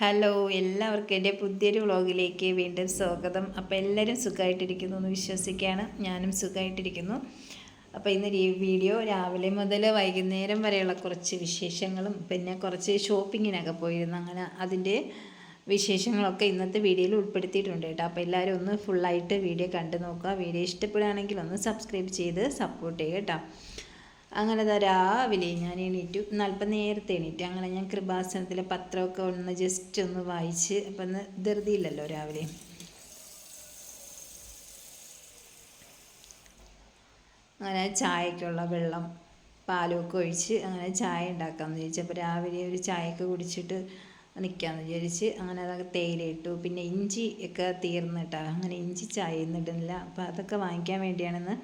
Hello എല്ലാവർക്കും എന്റെ പുതിയൊരു വ്ളോഗിലേക്ക് വീണ്ടും സ്വാഗതം. അപ്പോൾ എല്ലാവരും സുഖമായിട്ടിരിക്കുന്നു എന്ന് വിശ്വസിക്കുകയാണ്. ഞാനും സുഖമായിട്ടിരിക്കുന്നു. അപ്പോൾ ഇന്ന് ഈ വീഡിയോ രാവിലെ മുതൽ വൈകുന്നേരം വരെയുള്ള കുറച്ച് വിശേഷങ്ങളും പിന്നെ കുറച്ച് ഷോപ്പിങ്ങിനൊക്കെ പോയിരുന്നു. അങ്ങനെ അതിന്റെ വിശേഷങ്ങളൊക്കെ ഇന്നത്തെ വീഡിയോയിൽ ഉൾപ്പെടുത്തിയിട്ടുണ്ട് കേട്ടോ. അപ്പോൾ എല്ലാവരും ഒന്ന് ഫുള്ളായിട്ട് വീഡിയോ കണ്ടു നോക്കുക. വീഡിയോ ഇഷ്ടപ്പെടുകയാണെങ്കിൽ ഒന്ന് സബ്സ്ക്രൈബ് ചെയ്ത് സപ്പോർട്ട് ചെയ്യുക കേട്ടോ. അങ്ങനെ രാവിലെ ഞാൻ എണീറ്റു. അല്പം നേരത്തെ എണീറ്റു. അങ്ങനെ ഞാൻ കൃപാസനത്തിലെ പത്രമൊക്കെ ഒന്ന് ജസ്റ്റ് ഒന്ന് വായിച്ച് അപ്പം ഒന്ന് ധൃതിയില്ലല്ലോ രാവിലെ. അങ്ങനെ ചായക്കുള്ള വെള്ളം പാലൊക്കെ ഒഴിച്ച് അങ്ങനെ ചായ ഉണ്ടാക്കാമെന്ന് വിചാരിച്ചു. അപ്പോൾ രാവിലെ ഒരു ചായയൊക്കെ കുടിച്ചിട്ട് നിൽക്കാമെന്ന് വിചാരിച്ച് അങ്ങനെ അതൊക്കെ തേയില ഇട്ടു പിന്നെ ഇഞ്ചി ഒക്കെ തീർന്നിട്ടാണ് അങ്ങനെ ഇഞ്ചി ചായ ഒന്നും ഇടുന്നില്ല. അപ്പോൾ അതൊക്കെ വാങ്ങിക്കാൻ വേണ്ടിയാണെന്ന്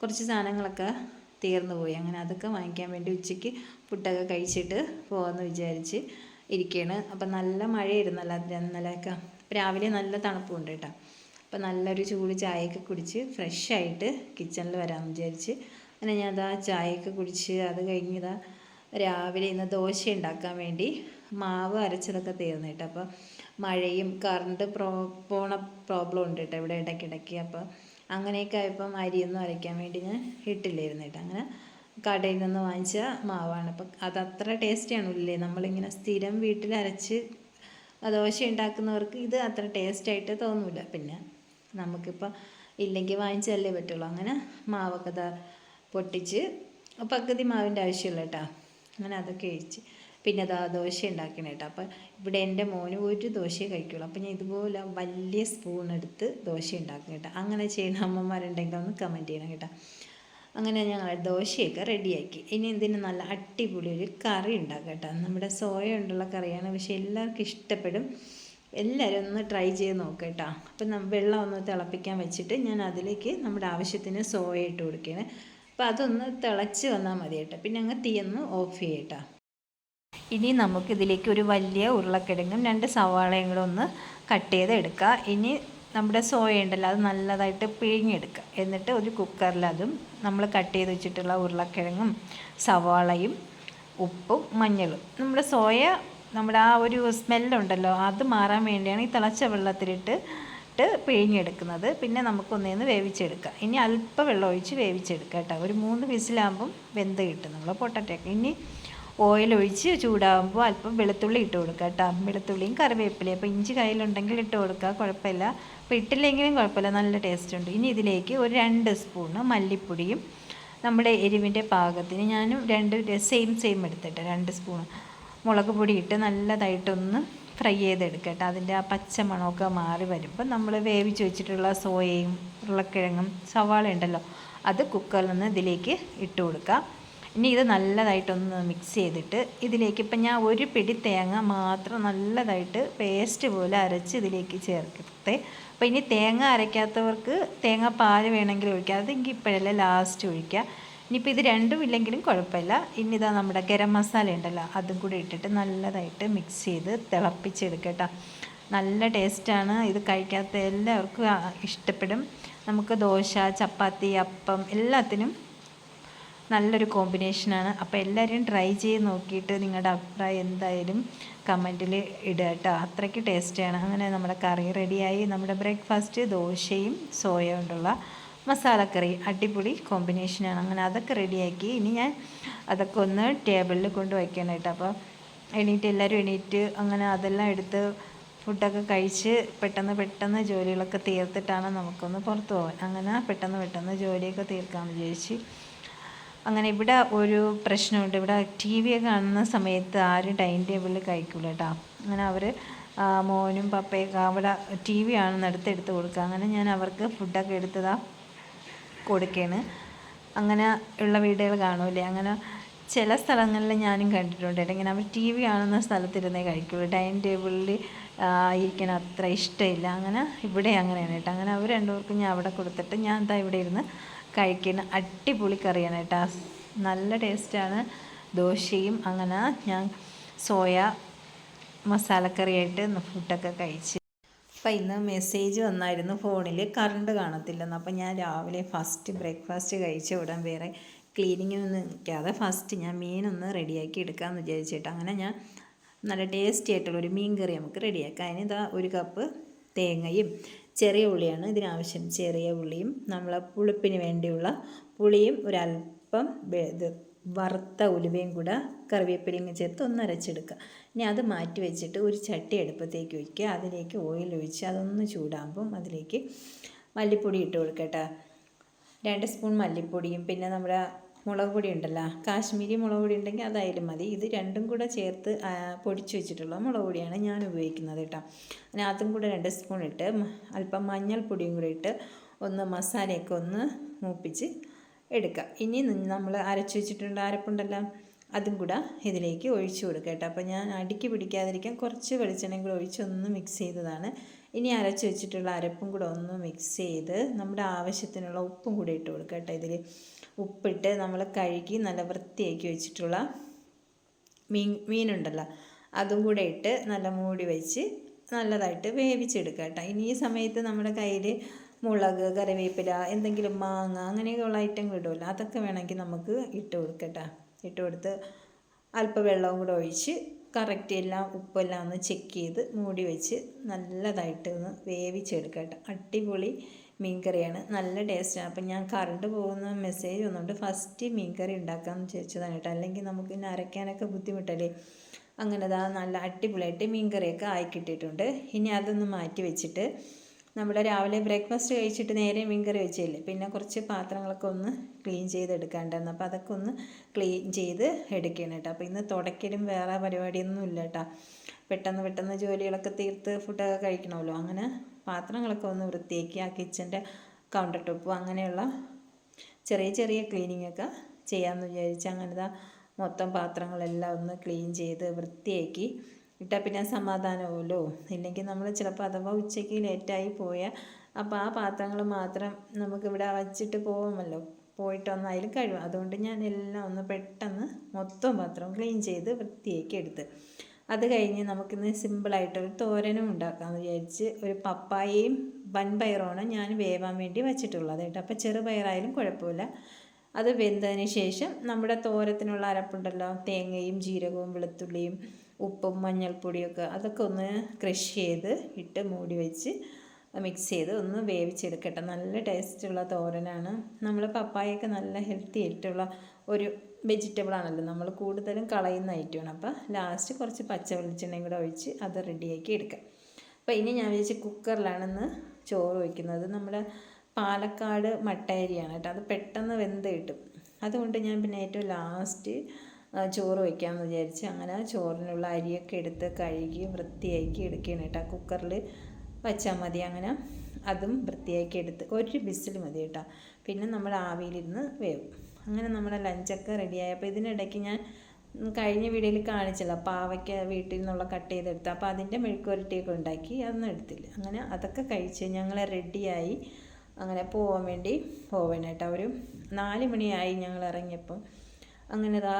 കുറച്ച് സാധനങ്ങളൊക്കെ തീർന്നു പോയി. അങ്ങനെ അതൊക്കെ വാങ്ങിക്കാൻ വേണ്ടി ഉച്ചയ്ക്ക് ഫുഡൊക്കെ കഴിച്ചിട്ട് പോകാമെന്ന് വിചാരിച്ച് ഇരിക്കുകയാണ് അപ്പം നല്ല മഴയായിരുന്നല്ലോ ഇന്നലെയൊക്കെ. രാവിലെ നല്ല തണുപ്പുണ്ട് കേട്ടോ. അപ്പം നല്ലൊരു ചൂട് ചായയൊക്കെ കുടിച്ച് ഫ്രഷ് ആയിട്ട് കിച്ചണിൽ വരാമെന്ന് വിചാരിച്ച്. അങ്ങനെ ഞാൻ അതാ ചായയൊക്കെ കുടിച്ച് അത് കഴിഞ്ഞതാ രാവിലെ ഇന്ന് ദോശ ഉണ്ടാക്കാൻ വേണ്ടി മാവ് അരച്ചതൊക്കെ തീർന്നു കേട്ടോ. അപ്പോൾ മഴയും കറണ്ട് പ്രോ പോണ പ്രോബ്ലം ഉണ്ട് കേട്ടോ ഇവിടെ ഇടയ്ക്കിടയ്ക്ക്. അപ്പോൾ അങ്ങനെയൊക്കെ ആയപ്പം അരിയൊന്നും അരയ്ക്കാൻ വേണ്ടി ഞാൻ ഇട്ടില്ലായിരുന്നു കേട്ടോ. അങ്ങനെ കടയിൽ നിന്ന് വാങ്ങിച്ച മാവാണ്. അപ്പം അതത്ര ടേസ്റ്റിയാണ് ഉള്ളിലേ. നമ്മളിങ്ങനെ സ്ഥിരം വീട്ടിൽ അരച്ച് ദോശ ഉണ്ടാക്കുന്നവർക്ക് ഇത് അത്ര ടേസ്റ്റ് ആയിട്ട് തോന്നില്ല പിന്നെ നമുക്കിപ്പോൾ ഇല്ലെങ്കിൽ വാങ്ങിച്ചല്ലേ പറ്റുള്ളൂ. അങ്ങനെ മാവൊക്കെ പൊട്ടിച്ച് പകുതി മാവിന്റെ ആവശ്യമുള്ള കേട്ടോ. അങ്ങനെ അതൊക്കെ ഒഴിച്ച്. പിന്നെ അതാ ദോശ ഉണ്ടാക്കണം കേട്ടോ അപ്പം ഇവിടെ എന്റെ മോന് ഒരു ദോശയെ കഴിക്കുള്ളൂ. അപ്പം ഞാൻ ഇതുപോലെ വലിയ സ്പൂൺ എടുത്ത് ദോശ ഉണ്ടാക്കും കേട്ടോ. അങ്ങനെ ചെയ്യുന്ന അമ്മമാരുണ്ടെങ്കിൽ ഒന്ന് കമന്റ് ചെയ്യണം കേട്ടോ. അങ്ങനെ ഞങ്ങൾ ദോശയൊക്കെ റെഡിയാക്കി ഇനി ഇതിന് നല്ല അടിപൊളി ഒരു കറി ഉണ്ടാക്കാം കേട്ടോ. നമ്മുടെ സോയ ഉണ്ടുള്ള കറിയാണ്. പക്ഷെ എല്ലാവർക്കും ഇഷ്ടപ്പെടും. എല്ലാവരും ഒന്ന് ട്രൈ ചെയ്ത് നോക്കുക കേട്ടോ. അപ്പം വെള്ളം ഒന്ന് തിളപ്പിക്കാൻ വെച്ചിട്ട് ഞാൻ അതിലേക്ക് നമ്മുടെ ആവശ്യത്തിന് സോയ ഇട്ട് കൊടുക്കുകയാണ് അപ്പോൾ അതൊന്ന് തിളച്ച് വന്നാൽ മതി കേട്ടോ. പിന്നെ അങ്ങ് തീയൊന്ന് ഓഫ് ചെയ്യട്ടോ ഇനി നമുക്കിതിലേക്ക് ഒരു വലിയ ഉരുളക്കിഴങ്ങും രണ്ട് സവാളയും കൂടെ ഒന്ന് കട്ട് ചെയ്ത് എടുക്കുക ഇനി നമ്മുടെ സോയ ഉണ്ടല്ലോ അത് നല്ലതായിട്ട് പിഴിഞ്ഞെടുക്കുക. എന്നിട്ട് ഒരു കുക്കറിൽ അതും നമ്മൾ കട്ട് ചെയ്ത് വെച്ചിട്ടുള്ള ഉരുളക്കിഴങ്ങും സവാളയും ഉപ്പും മഞ്ഞളും. നമ്മുടെ സോയ നമ്മുടെ ആ ഒരു സ്മെല്ലുണ്ടല്ലോ അത് മാറാൻ വേണ്ടിയാണ് ഈ തിളച്ച വെള്ളത്തിലിട്ട് ഇട്ട് പിഴിഞ്ഞെടുക്കുന്നത്. പിന്നെ നമുക്കൊന്നേന്ന് വേവിച്ചെടുക്കുക. ഇനി അല്പം വെള്ളം ഒഴിച്ച് വേവിച്ചെടുക്കുക കേട്ടോ. ഒരു മൂന്ന് വിസിലാകുമ്പം വെന്ത് കിട്ടും നമ്മൾ പൊട്ടറ്റൊക്കെ. ഇനി ഓയിൽ ഒഴിച്ച് ചൂടാകുമ്പോൾ അല്പം വെളുത്തുള്ളി ഇട്ട് കൊടുക്കുക കേട്ടോ. വെളുത്തുള്ളിയും കറിവേപ്പിലയും. അപ്പോൾ ഇഞ്ചി കയ്യിലുണ്ടെങ്കിൽ ഇട്ട് കൊടുക്കുക കുഴപ്പമില്ല. അപ്പോൾ ഇട്ടില്ലെങ്കിലും കുഴപ്പമില്ല നല്ല ടേസ്റ്റ് ഉണ്ട്. ഇനി ഇതിലേക്ക് ഒരു രണ്ട് സ്പൂണ് മല്ലിപ്പൊടിയും നമ്മുടെ എരിവിന്റെ പാകത്തിന് ഞാനും രണ്ട് സെയിം സെയിം എടുത്തിട്ട് രണ്ട് സ്പൂൺ മുളക് പൊടി ഇട്ട് നല്ലതായിട്ടൊന്ന് ഫ്രൈ ചെയ്തെടുക്കട്ടെ അതിന്റെ ആ പച്ച മണമൊക്കെ മാറി വരുമ്പോൾ നമ്മൾ വേവിച്ച് വെച്ചിട്ടുള്ള സോയയും ഉരുളക്കിഴങ്ങും സവാള ഉണ്ടല്ലോ അത് കുക്കറിൽ നിന്ന് ഇതിലേക്ക് ഇട്ട് കൊടുക്കുക. ഇനി ഇത് നല്ലതായിട്ടൊന്ന് മിക്സ് ചെയ്തിട്ട് ഇതിലേക്ക് ഇപ്പം ഞാൻ ഒരു പിടി തേങ്ങ മാത്രം നല്ലതായിട്ട് പേസ്റ്റ് പോലെ അരച്ച് ഇതിലേക്ക് ചേർക്കത്തെ അപ്പോൾ ഇനി തേങ്ങ അരയ്ക്കാത്തവർക്ക് തേങ്ങ പാൽ വേണമെങ്കിൽ ഒഴിക്കാം. അതെങ്കിൽ ഇപ്പോഴല്ല ലാസ്റ്റ് ഒഴിക്കുക. ഇനിയിപ്പോൾ ഇത് രണ്ടും ഇല്ലെങ്കിലും കുഴപ്പമില്ല. ഇനി ഇതാ നമ്മുടെ ഗരം മസാല ഉണ്ടല്ലോ അതും കൂടി ഇട്ടിട്ട് നല്ലതായിട്ട് മിക്സ് ചെയ്ത് തിളപ്പിച്ചെടുക്കട്ടോ. നല്ല ടേസ്റ്റാണ് ഇത് കഴിക്കാത്ത എല്ലാവർക്കും ഇഷ്ടപ്പെടും. നമുക്ക് ദോശ ചപ്പാത്തി അപ്പം എല്ലാത്തിനും നല്ലൊരു കോമ്പിനേഷനാണ് അപ്പോൾ എല്ലാവരും ട്രൈ ചെയ്ത് നോക്കിയിട്ട് നിങ്ങളുടെ അഭിപ്രായം എന്തായാലും കമന്റിൽ ഇടുക കേട്ടോ. അത്രയ്ക്ക് ടേസ്റ്റിയാണ് അങ്ങനെ നമ്മുടെ കറി റെഡിയായി നമ്മുടെ ബ്രേക്ക്ഫാസ്റ്റ് ദോശയും സോയ കൊണ്ടുള്ള മസാലക്കറി അടിപൊളി കോമ്പിനേഷനാണ് അങ്ങനെ അതൊക്കെ റെഡിയാക്കി ഇനി ഞാൻ അതൊക്കെ ഒന്ന് ടേബിളിൽ കൊണ്ട് വയ്ക്കണം കേട്ടോ. അപ്പോൾ എണീറ്റ് എല്ലാവരും എണീറ്റ് അങ്ങനെ അതെല്ലാം എടുത്ത് ഫുഡൊക്കെ കഴിച്ച് പെട്ടെന്ന് പെട്ടെന്ന് ജോലികളൊക്കെ തീർത്തിട്ടാണ് നമുക്കൊന്ന് പുറത്ത് പോകാൻ അങ്ങനെ പെട്ടെന്ന് പെട്ടെന്ന് ജോലിയൊക്കെ തീർക്കാമെന്ന് വിചാരിച്ച് അങ്ങനെ ഇവിടെ ഒരു പ്രശ്നമുണ്ട്. ഇവിടെ ടി വി കാണുന്ന സമയത്ത് ആരും ടൈം ടേബിളിൽ കഴിക്കില്ല കേട്ടോ. അങ്ങനെ അവർ മോനും പപ്പയൊക്കെ അവിടെ ടി വി ആണെന്ന് എടുത്ത് കൊടുക്കുക. അങ്ങനെ ഞാൻ അവർക്ക് ഫുഡൊക്കെ എടുത്തതാ കൊടുക്കുകയാണ്. അങ്ങനെ ഉള്ള വീടുകൾ കാണൂലേ. അങ്ങനെ ചില സ്ഥലങ്ങളിൽ ഞാനും കണ്ടിട്ടുണ്ട് ഇങ്ങനെ അവർ ടി വി കാണുന്ന സ്ഥലത്തിരുന്നേ കഴിക്കുള്ളൂ. ഡൈനിങ് ടേബിളിൽ ഇരിക്കാൻ അത്ര ഇഷ്ടമില്ല. അങ്ങനെ ഇവിടെ അങ്ങനെയാണ് കേട്ടോ. അങ്ങനെ അവർ രണ്ടുപേർക്കും ഞാൻ അവിടെ കൊടുത്തിട്ട് ഞാൻ എന്താ ഇവിടെ ഇരുന്ന് കഴിക്കുന്ന അടിപൊളി കറിയാണ് കേട്ടോ. നല്ല ടേസ്റ്റാണ്. ദോശയും അങ്ങനെ ഞാൻ സോയ മസാലക്കറിയായിട്ട് ഫുഡൊക്കെ കഴിച്ച്. അപ്പം ഇന്ന് മെസ്സേജ് വന്നായിരുന്നു ഫോണിൽ കറണ്ട് കാണത്തില്ലെന്ന്. അപ്പം ഞാൻ രാവിലെ ഫസ്റ്റ് ബ്രേക്ക്ഫാസ്റ്റ് കഴിച്ച ഉടൻ വേറെ ക്ലീനിങ്ങിനൊന്നും നിൽക്കാതെ ഫസ്റ്റ് ഞാൻ മീനൊന്ന് റെഡിയാക്കി എടുക്കാമെന്ന് വിചാരിച്ചിട്ട് അങ്ങനെ ഞാൻ നല്ല ടേസ്റ്റി ആയിട്ടുള്ള ഒരു മീൻ കറി നമുക്ക് റെഡിയാക്കാം അതിന് ഇതാ ഒരു കപ്പ് തേങ്ങയും ചെറിയ ഉള്ളിയാണ്. ഇതിനാവശ്യം ചെറിയ ഉള്ളിയും നമ്മൾ പുളിപ്പിന് വേണ്ടിയുള്ള പുളിയും ഒരല്പം ഇത് വറുത്ത ഉലുവയും കൂടെ കറിവേപ്പിലയും ചേർത്ത് ഒന്ന് അരച്ചെടുക്കുക. ഇനി അത് മാറ്റി വെച്ചിട്ട് ഒരു ചട്ടി അടുപ്പത്തേക്ക് ഒഴിക്കുക. അതിലേക്ക് ഓയിൽ ഒഴിച്ച് അതൊന്ന് ചൂടാകുമ്പം അതിലേക്ക് മല്ലിപ്പൊടി ഇട്ട് കൊടുക്കട്ടെ രണ്ട് സ്പൂൺ മല്ലിപ്പൊടിയും പിന്നെ നമ്മുടെ മുളക് പൊടി ഉണ്ടല്ലോ. കാശ്മീരി മുളക് പൊടി ഉണ്ടെങ്കിൽ അതായാലും മതി. ഇത് രണ്ടും കൂടെ ചേർത്ത് പൊടിച്ചു വെച്ചിട്ടുള്ള മുളക് പൊടിയാണ് ഞാൻ ഉപയോഗിക്കുന്നത് കേട്ടോ. അതിനകത്തും കൂടെ രണ്ട് സ്പൂൺ ഇട്ട് അല്പം മഞ്ഞൾപ്പൊടിയും കൂടെ ഇട്ട് ഒന്ന് മസാലയൊക്കെ ഒന്ന് മൂപ്പിച്ച് എടുക്കുക. ഇനി നമ്മൾ അരച്ചു വെച്ചിട്ടുണ്ട് അരപ്പുണ്ടല്ലോ. അതും കൂടെ ഇതിലേക്ക് ഒഴിച്ചു കൊടുക്കുക കേട്ടോ. അപ്പോൾ ഞാൻ അടുക്കി പിടിക്കാതിരിക്കാൻ കുറച്ച് വെളിച്ചെണ്ണയും കൂടെ ഒഴിച്ച് ഒന്ന് മിക്സ് ചെയ്തതാണ്. ഇനി അരച്ച് വെച്ചിട്ടുള്ള അരപ്പും കൂടെ ഒന്ന് മിക്സ് ചെയ്ത് നമ്മുടെ ആവശ്യത്തിനുള്ള ഉപ്പും കൂടെ ഇട്ട് കൊടുക്കുക കേട്ടോ ഇതിൽ. ഉപ്പിട്ട് നമ്മൾ കഴുകി നല്ല വൃത്തിയാക്കി വെച്ചിട്ടുള്ള മീൻ മീനുണ്ടല്ലോ. അതും കൂടെ ഇട്ട് നല്ല മൂടി വെച്ച് നല്ലതായിട്ട് വേവിച്ചെടുക്കുക കേട്ടോ. ഇനി ഈ സമയത്ത് നമ്മുടെ കയ്യിൽ മുളക് കറിവേപ്പില എന്തെങ്കിലും മാങ്ങ അങ്ങനെയൊക്കെയുള്ള ഐറ്റങ്ങൾ ഇടുമല്ലോ അതൊക്കെ വേണമെങ്കിൽ നമുക്ക് ഇട്ട് കൊടുക്കട്ടെ ഇട്ട് കൊടുത്ത് അല്പം വെള്ളവും കൂടെ ഒഴിച്ച് കറക്റ്റ് എല്ലാം ഉപ്പെല്ലാം ഒന്ന് ചെക്ക് ചെയ്ത് മൂടി വെച്ച് നല്ലതായിട്ട് ഒന്ന് വേവിച്ചെടുക്കട്ടെ അടിപൊളി മീൻ കറിയാണ് നല്ല ടേസ്റ്റാണ് അപ്പം ഞാൻ കറണ്ട് പോകുന്ന മെസ്സേജ് വന്നുകൊണ്ട് ഫസ്റ്റ് മീൻ കറി ഉണ്ടാക്കാമെന്ന് ചോദിച്ചതാണ് കേട്ടോ. അല്ലെങ്കിൽ നമുക്ക് പിന്നെ അരയ്ക്കാനൊക്കെ ബുദ്ധിമുട്ടല്ലേ? അങ്ങനെ അതാ നല്ല അടിപൊളിയായിട്ട് മീൻ കറിയൊക്കെ ആയി കിട്ടിയിട്ടുണ്ട്. ഇനി അതൊന്ന് മാറ്റി വെച്ചിട്ട് നമ്മുടെ രാവിലെ ബ്രേക്ക്ഫാസ്റ്റ് കഴിച്ചിട്ട് നേരെ മീൻ കറി വെച്ചില്ലേ? പിന്നെ കുറച്ച് പാത്രങ്ങളൊക്കെ ഒന്ന് ക്ലീൻ ചെയ്തെടുക്കാണ്ടായിരുന്നു. അപ്പോൾ അതൊക്കെ ഒന്ന് ക്ലീൻ ചെയ്ത് എടുക്കണം കേട്ടോ. അപ്പോൾ ഇന്ന് തുടക്കലും വേറെ പരിപാടിയൊന്നും ഇല്ല കേട്ടോ. പെട്ടെന്ന് പെട്ടെന്ന് ജോലികളൊക്കെ തീർത്ത് ഫുഡൊക്കെ കഴിക്കണമല്ലോ. അങ്ങനെ പാത്രങ്ങളൊക്കെ ഒന്ന് വൃത്തിയാക്കി ആ കിച്ചന്റെ കൗണ്ടർ ടോപ്പും അങ്ങനെയുള്ള ചെറിയ ചെറിയ ക്ലീനിങ് ഒക്കെ ചെയ്യാമെന്ന് വിചാരിച്ച് അങ്ങനത്തെ മൊത്തം പാത്രങ്ങളെല്ലാം ഒന്ന് ക്ലീൻ ചെയ്ത് വൃത്തിയാക്കി. ഇട്ടാൽ പിന്നെ സമാധാനമാവുമല്ലോ ഇല്ലെങ്കിൽ നമ്മൾ ചിലപ്പോൾ അഥവാ ഉച്ചയ്ക്ക് ലേറ്റായി പോയാൽ അപ്പോൾ ആ പാത്രങ്ങൾ മാത്രം നമുക്കിവിടെ വച്ചിട്ട് പോകുമല്ലോ പോയിട്ട് വന്നാലും കഴിയും അതുകൊണ്ട് ഞാൻ എല്ലാം ഒന്ന് പെട്ടെന്ന് മൊത്തം പാത്രം ക്ലീൻ ചെയ്ത് വൃത്തിയാക്കി എടുത്ത്. അത് കഴിഞ്ഞ് നമുക്കിന്ന് സിമ്പിളായിട്ടൊരു തോരനും ഉണ്ടാക്കാമെന്ന് വിചാരിച്ച് ഒരു പപ്പായയും വൻപയറുമാണ് ഞാൻ വേവാൻ വേണ്ടി വെച്ചിട്ടുള്ളത് കേട്ടോ. അപ്പോൾ ചെറുപയറായാലും കുഴപ്പമില്ല. അത് വെന്തതിന് ശേഷം നമ്മുടെ തോരത്തിനുള്ള അരപ്പുണ്ടല്ലോ തേങ്ങയും ജീരകവും വെളുത്തുള്ളിയും ഉപ്പും മഞ്ഞൾപ്പൊടിയൊക്കെ അതൊക്കെ ഒന്ന് ക്രഷ് ചെയ്ത് ഇട്ട് മൂടി വെച്ച് മിക്സ് ചെയ്ത് ഒന്ന് വേവിച്ചെടുക്കട്ടെ. നല്ല ടേസ്റ്റുള്ള തോരനാണ്. നമ്മൾ പപ്പായൊക്കെ നല്ല ഹെൽത്തി ആയിട്ടുള്ള ഒരു വെജിറ്റബിൾ ആണല്ലോ. നമ്മൾ കൂടുതലും കളയുന്ന ഐറ്റമാണ് അപ്പോൾ ലാസ്റ്റ് കുറച്ച് പച്ച വെളിച്ചെണ്ണയും കൂടെ ഒഴിച്ച് അത് റെഡിയാക്കി എടുക്കാം. അപ്പോൾ ഇനി ഞാൻ വിചാരിച്ച് കുക്കറിലാണെന്ന് ചോറ് വയ്ക്കുന്നത് നമ്മുടെ പാലക്കാട് മട്ടയരിയാണ് കേട്ടോ. അത് പെട്ടെന്ന് വെന്ത് കിട്ടും. അതുകൊണ്ട് ഞാൻ പിന്നെ ഏറ്റവും ലാസ്റ്റ് ചോറ് വയ്ക്കാമെന്ന് വിചാരിച്ച് അങ്ങനെ ചോറിനുള്ള അരിയൊക്കെ എടുത്ത് കഴുകി വൃത്തിയാക്കി എടുക്കുകയാണ് കേട്ടോ. കുക്കറിൽ വച്ചാൽ മതി. അങ്ങനെ അതും വൃത്തിയാക്കി എടുത്ത് ഒരു ബിസിൽ മതി കേട്ടോ. പിന്നെ നമ്മൾ ആവിയിലിരുന്ന് വേവും. അങ്ങനെ നമ്മുടെ ലഞ്ചൊക്കെ റെഡിയായി. അപ്പോൾ ഇതിനിടയ്ക്ക് ഞാൻ കഴിഞ്ഞ വീഡിയോയിൽ കാണിച്ചില്ല പാവയ്ക്ക വീട്ടിൽ നിന്നുള്ള കട്ട് ചെയ്തെടുത്ത്. അപ്പോൾ അതിന്റെ മെഴുക്കുരട്ടിയൊക്കെ ഉണ്ടാക്കി അതൊന്നും എടുത്തില്ല. അങ്ങനെ അതൊക്കെ കഴിച്ച് ഞങ്ങൾ റെഡിയായി. അങ്ങനെ പോകാൻ വേണ്ടി പോവാൻ ഒരു നാല് മണിയായി ഞങ്ങൾ ഇറങ്ങിയപ്പം. അങ്ങനെ ഇതാ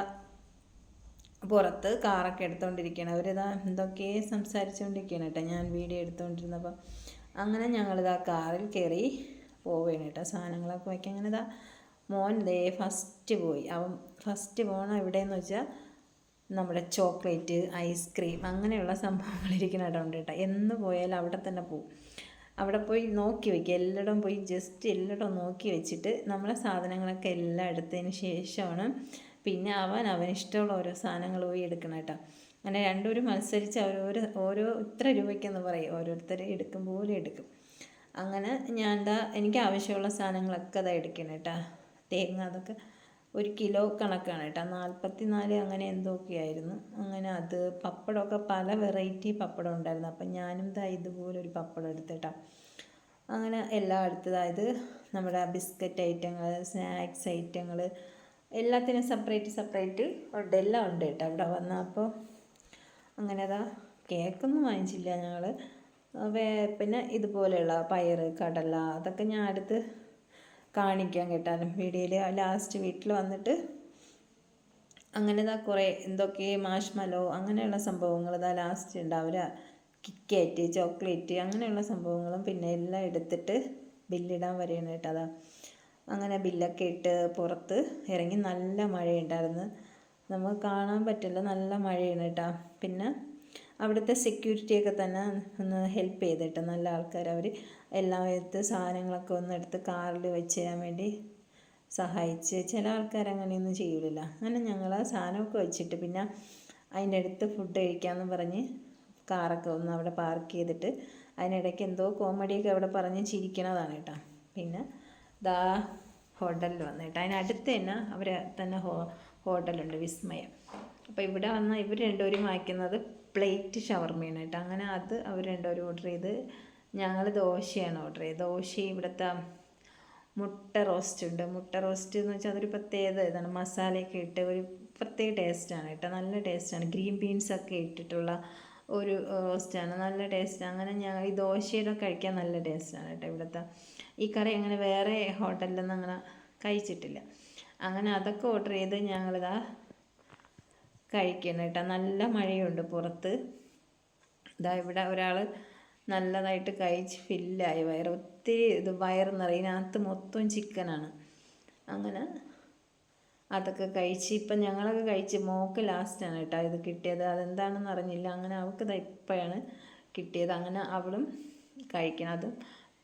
പുറത്ത് കാറൊക്കെ എടുത്തുകൊണ്ടിരിക്കുകയാണ് അവരിതാ എന്തൊക്കെ സംസാരിച്ചുകൊണ്ടിരിക്കുകയാണ് കേട്ടോ. ഞാൻ വീഡിയോ എടുത്തുകൊണ്ടിരുന്നപ്പം അങ്ങനെ ഞങ്ങളിതാ കാറിൽ കയറി പോവുകയാണ് കേട്ടോ സാധനങ്ങളൊക്കെ വയ്ക്കാൻ. അങ്ങനെ ഇതാ മോൻ ദേ ഫസ്റ്റ് പോയി. അവൻ ഫസ്റ്റ് പോകണം എവിടെയെന്ന് വെച്ചാൽ നമ്മുടെ ചോക്ലേറ്റ് ഐസ്ക്രീം അങ്ങനെയുള്ള സംഭവങ്ങൾ ഇരിക്കുന്ന ഇടം ഉണ്ട് കേട്ടോ. എന്ന് പോയാലും അവിടെ തന്നെ പോവും. അവിടെ പോയി നോക്കി വയ്ക്കുക എല്ലായിടവും പോയി ജസ്റ്റ് എല്ലായിടവും നോക്കി വെച്ചിട്ട് നമ്മളെ സാധനങ്ങളൊക്കെ എല്ലാം എടുത്തതിന് ശേഷമാണ് പിന്നെ അവൻ അവനിഷ്ടമുള്ള ഓരോ സാധനങ്ങൾ പോയി എടുക്കണം കേട്ടോ. അങ്ങനെ രണ്ടുപേരും മത്സരിച്ച് ഓരോ ഓരോ ഇത്ര രൂപയ്ക്കെന്ന് പറയും. ഓരോരുത്തർ എടുക്കും പോലെ എടുക്കും. അങ്ങനെ ഞാൻ എന്താ എനിക്ക് ആവശ്യമുള്ള സാധനങ്ങളൊക്കെ അതാ എടുക്കണം കേട്ടോ. തേങ്ങ അതൊക്കെ ഒരു കിലോ കണക്കാണ് കേട്ടോ. നാൽപ്പത്തി നാല് അങ്ങനെ എന്തൊക്കെയായിരുന്നു. അങ്ങനെ അത് പപ്പടമൊക്കെ പല വെറൈറ്റി പപ്പടം ഉണ്ടായിരുന്നു. അപ്പം ഞാനും ദാ ഇതുപോലെ ഒരു പപ്പടം എടുത്തിട്ടാ അങ്ങനെ എല്ലാം എടുത്തതായത് നമ്മുടെ ബിസ്ക്കറ്റ് ഐറ്റങ്ങൾ സ്നാക്സ് ഐറ്റങ്ങൾ എല്ലാത്തിനും സെപ്പറേറ്റ് സെപ്പറേറ്റ് ഉണ്ട്. എല്ലാം ഉണ്ട് കേട്ടോ അവിടെ വന്നപ്പോൾ അങ്ങനെ അതാ കേക്കൊന്നും വാങ്ങിച്ചില്ല ഞങ്ങൾ പിന്നെ ഇതുപോലെയുള്ള പയർ കടല അതൊക്കെ ഞാൻ അടുത്ത് കാണിക്കാൻ കേട്ടാലും വീഡിയോയിൽ ലാസ്റ്റ് വീട്ടിൽ വന്നിട്ട് അങ്ങനെ ഇതാ കുറേ എന്തൊക്കെ മാഷ്മലോ അങ്ങനെയുള്ള സംഭവങ്ങൾ ഇതാ ലാസ്റ്റ് ഉണ്ടാവില്ല കിക്കേറ്റ് ചോക്ലേറ്റ് അങ്ങനെയുള്ള സംഭവങ്ങളും പിന്നെ എല്ലാം എടുത്തിട്ട് ബില്ലിടാൻ വരെയാണ് കേട്ടോ അതാ അങ്ങനെ ബില്ലൊക്കെ ഇട്ട് പുറത്ത് ഇറങ്ങി നല്ല മഴയുണ്ടായിരുന്നു. നമുക്ക് കാണാൻ പറ്റില്ല നല്ല മഴയാണ് കേട്ടോ. പിന്നെ അവിടുത്തെ സെക്യൂരിറ്റിയൊക്കെ തന്നെ ഒന്ന് ഹെൽപ്പ് ചെയ്തിട്ട് നല്ല ആൾക്കാർ അവർ എല്ലാ വിധത്തെ സാധനങ്ങളൊക്കെ ഒന്ന് എടുത്ത് കാറിൽ വെച്ച് തരാൻ വേണ്ടി സഹായിച്ച്. ചില ആൾക്കാർ അങ്ങനെയൊന്നും ചെയ്യില്ല അങ്ങനെ ഞങ്ങൾ ആ സാധനമൊക്കെ വെച്ചിട്ട് പിന്നെ അതിന്റെ അടുത്ത് ഫുഡ് കഴിക്കാമെന്ന് പറഞ്ഞ് കാറൊക്കെ ഒന്ന് അവിടെ പാർക്ക് ചെയ്തിട്ട് അതിനിടയ്ക്ക് എന്തോ കോമഡിയൊക്കെ അവിടെ പറഞ്ഞ് ചിരിക്കണതാണ് കേട്ടോ. പിന്നെ ദാ ഹോട്ടലിൽ വന്നു കേട്ടോ. അതിനടുത്ത് തന്നെ അവർ തന്നെ ഹോ ഹോട്ടലുണ്ട് വിസ്മയം. അപ്പോൾ ഇവിടെ വന്ന ഇവർ രണ്ടുപേരും വാങ്ങിക്കുന്നത് പ്ലേറ്റ് ഷവർമയാണ് കേട്ടോ. അങ്ങനെ അത് അവർ രണ്ടുപേരും ഓർഡർ ചെയ്ത് ഞങ്ങൾ ദോശയാണ് ഓർഡർ ചെയ്തത്. ദോശ ഇവിടുത്തെ മുട്ട റോസ്റ്റ് ഉണ്ട്. മുട്ട റോസ്റ്റ് എന്ന് വെച്ചാൽ അതൊരു പ്രത്യേകത ഇതാണ്. മസാലയൊക്കെ ഇട്ട് ഒരു പ്രത്യേക ടേസ്റ്റാണ് കേട്ടോ. നല്ല ടേസ്റ്റാണ് ഗ്രീൻ ബീൻസ് ഒക്കെ ഇട്ടിട്ടുള്ള ഒരു റോസ്റ്റാണ് നല്ല ടേസ്റ്റ് അങ്ങനെ ഞാൻ ഈ ദോശയുടെ കഴിക്കാൻ നല്ല ടേസ്റ്റാണ് കേട്ടോ ഇവിടുത്തെ. ഈ കറി അങ്ങനെ വേറെ ഹോട്ടലിലൊന്നും അങ്ങനെ കഴിച്ചിട്ടില്ല. അങ്ങനെ അതൊക്കെ ഓർഡർ ചെയ്ത് ഞങ്ങളിതാ കഴിക്കണം കേട്ടോ. നല്ല മഴയുണ്ട് പുറത്ത്. ഇതാ ഇവിടെ ഒരാൾ നല്ലതായിട്ട് കഴിച്ച് ഫില്ലായി. വയറ് ഒത്തിരി ഇത് വയറ് നിറയിനകത്ത് മൊത്തം ചിക്കനാണ്. അങ്ങനെ അതൊക്കെ കഴിച്ച് ഇപ്പം ഞങ്ങളൊക്കെ കഴിച്ച് മോക്ക് ലാസ്റ്റാണ് കേട്ടോ ഇത് കിട്ടിയത്. അതെന്താണെന്ന് അറിഞ്ഞില്ല. അങ്ങനെ അവൾക്ക് ഇപ്പോഴാണ് കിട്ടിയത്. അങ്ങനെ അവളും കഴിക്കണം. അതും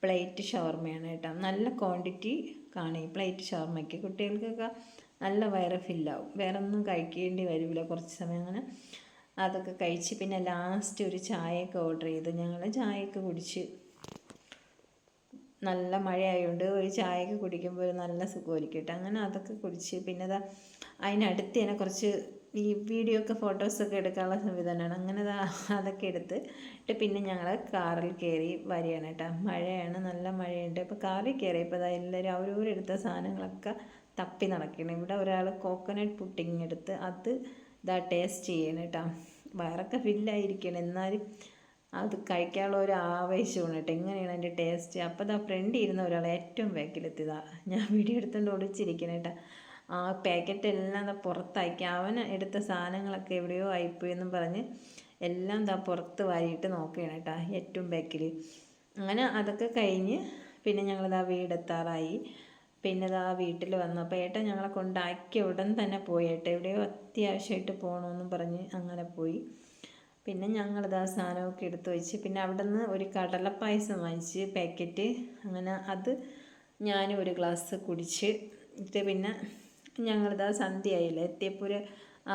പ്ലേറ്റ് ഷവർമയാണ് കേട്ടോ. നല്ല ക്വാണ്ടിറ്റി കാണും പ്ലേറ്റ് ഷവർമയ്ക്ക്. കുട്ടികൾക്കൊക്കെ നല്ല വയറ് ഫില്ലാവും. വേറെ ഒന്നും കഴിക്കേണ്ടി വരില്ല കുറച്ച് സമയം അങ്ങനെ അതൊക്കെ കഴിച്ച് പിന്നെ ലാസ്റ്റ് ഒരു ചായയൊക്കെ ഓർഡർ ചെയ്ത്. ഞങ്ങൾ ചായയൊക്കെ കുടിച്ച്. നല്ല മഴയായതുകൊണ്ട് ഒരു ചായയൊക്കെ കുടിക്കുമ്പോൾ ഒരു നല്ല സുഖമായിരിക്കും കേട്ടോ. അങ്ങനെ അതൊക്കെ കുടിച്ച് പിന്നെ അതാ അതിനടുത്ത് തന്നെ കുറച്ച് ഈ വീഡിയോ ഒക്കെ ഫോട്ടോസൊക്കെ എടുക്കാനുള്ള സംവിധാനമാണ്. അങ്ങനെ അതൊക്കെ എടുത്ത് പിന്നെ ഞങ്ങൾ കാറിൽ കയറി വരികയാണ് കേട്ടോ. മഴയാണ് നല്ല മഴയുണ്ട്. അപ്പോൾ കാറിൽ കയറിയപ്പോൾ അതാ എല്ലാവരും അവരവരെടുത്ത സാധനങ്ങളൊക്കെ തപ്പി നടക്കണം. ഇവിടെ ഒരാൾ കോക്കനട്ട് പുട്ടിങ് എടുത്ത് അത് ഇതാ ടേസ്റ്റ് ചെയ്യണം കേട്ടോ വയറൊക്കെ ഫില്ലായിരിക്കണം എന്നാലും അത് കഴിക്കാനുള്ള ഒരു ആവേശമാണ് കേട്ടോ എങ്ങനെയാണ് അതിന്റെ ടേസ്റ്റ് അപ്പോൾ ഇതാ ഫ്രണ്ട് ഇരുന്ന ഒരാൾ ഏറ്റവും ബാക്കിലെത്തിയതാ ഞാൻ വീഡിയോ എടുത്തുകൊണ്ട് ഒളിച്ചിരിക്കണം കേട്ടോ ആ പാക്കറ്റ് എല്ലാം ഇതാ പുറത്താക്കി. അവൻ എടുത്ത സാധനങ്ങളൊക്കെ എവിടെയോ ആയിപ്പോയി എന്നും പറഞ്ഞ് എല്ലാം ഇതാ പുറത്ത് വാരിയിട്ട് നോക്കുകയാണ് കേട്ടോ ഏറ്റവും ബാക്കിൽ അങ്ങനെ അതൊക്കെ കഴിഞ്ഞ് പിന്നെ ഞങ്ങളിതാ വീടെത്താറായി. പിന്നെ ഇതാ വീട്ടിൽ വന്നു. അപ്പോൾ ഏട്ടൻ ഞങ്ങളെ കൊണ്ടാക്കിയ ഉടൻ തന്നെ പോയി. ഏട്ടൻ എവിടെയോ അത്യാവശ്യമായിട്ട് പോകണമെന്നും പറഞ്ഞ് അങ്ങനെ പോയി. പിന്നെ ഞങ്ങളിതാ സാധനമൊക്കെ എടുത്തു വെച്ച്. പിന്നെ അവിടെ നിന്ന് ഒരു കടലപ്പായസം വാങ്ങിച്ച് പാക്കറ്റ്. അങ്ങനെ അത് ഞാനും ഒരു ഗ്ലാസ് കുടിച്ച്. പിന്നെ പിന്നെ ഞങ്ങളിതാ സന്ധ്യയായില്ല? എത്തിയപ്പോൾ ഒരു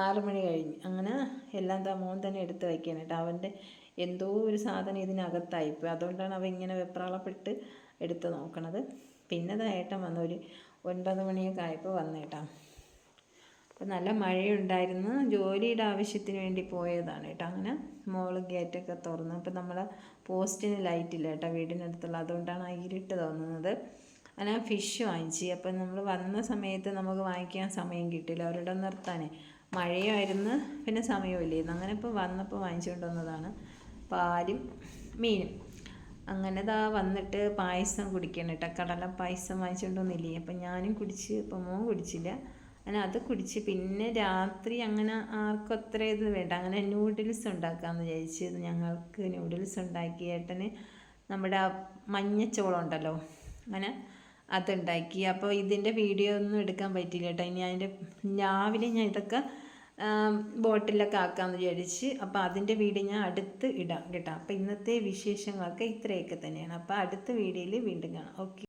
ആറ് മണി കഴിഞ്ഞ്. അങ്ങനെ എല്ലാം താ മോൻ തന്നെ എടുത്ത് വയ്ക്കാൻ കേട്ടോ. അവന്റെ എന്തോ ഒരു സാധനം ഇതിനകത്തായിപ്പോയി അതുകൊണ്ടാണ് അവ ഇങ്ങനെ വെപ്രാളപ്പെട്ട് എടുത്ത് നോക്കണത്. പിന്നെ ഏട്ടൻ വന്നു ഒരു ഒൻപത് മണിയൊക്കെ ആയപ്പോൾ വന്നേട്ടാ. അപ്പോൾ നല്ല മഴയുണ്ടായിരുന്നു. ജോലിയുടെ ആവശ്യത്തിന് വേണ്ടി പോയതാണ് കേട്ടോ അങ്ങനെ മോൾ ഗേറ്റൊക്കെ തുറന്നു അപ്പോൾ നമ്മൾ പോസ്റ്റിന് ലൈറ്റില്ല കേട്ടോ വീടിനടുത്തുള്ള. അതുകൊണ്ടാണ് ആ ഇരുട്ട് തോന്നുന്നത്. അങ്ങനെ ഫിഷ് വാങ്ങിച്ചു. അപ്പം നമ്മൾ വന്ന സമയത്ത് നമുക്ക് വാങ്ങിക്കാൻ സമയം കിട്ടില്ല അവരുടെ നിർത്താനേ. മഴയായിരുന്നു പിന്നെ സമയമില്ലായിരുന്നു അങ്ങനെ ഇപ്പോൾ വന്നപ്പോൾ വാങ്ങിച്ചുകൊണ്ട് വന്നതാണ്. പാലും മീനും. അങ്ങനെ ദാ വന്നിട്ട് പായസം കുടിക്കണം കേട്ടോ. കടല പായസം വാങ്ങിച്ചുകൊണ്ട് വന്നില്ലേ അപ്പം ഞാനും കുടിച്ച് ഇപ്പം മോൻ കുടിച്ചില്ല. അങ്ങനെ അത് കുടിച്ച് പിന്നെ രാത്രി അങ്ങനെ ആർക്കും അത്ര ഇത് വേണ്ട. അങ്ങനെ നൂഡിൽസ് ഉണ്ടാക്കാമെന്ന് വിചാരിച്ച് ഞങ്ങൾക്ക് നൂഡിൽസ് ഉണ്ടാക്കി ഏട്ടന് നമ്മുടെ മഞ്ഞച്ചോളം ഉണ്ടല്ലോ അങ്ങനെ അതുണ്ടാക്കി. അപ്പോൾ ഇതിന്റെ വീഡിയോ ഒന്നും എടുക്കാൻ പറ്റില്ല കേട്ടോ. ഇനി അതിന്റെ രാവിലെ ഞാൻ ഇതൊക്കെ ബോട്ടിലൊക്കെ ആക്കാമെന്ന് വിചാരിച്ച് അപ്പോൾ അതിന്റെ വീഡിയോ ഞാൻ അടുത്ത് ഇടാം കേട്ടോ. അപ്പോൾ ഇന്നത്തെ വിശേഷങ്ങളൊക്കെ ഇത്രയൊക്കെ തന്നെയാണ്. അപ്പോൾ അടുത്ത വീഡിയോയിൽ വീണ്ടും കാണാം. ഓക്കെ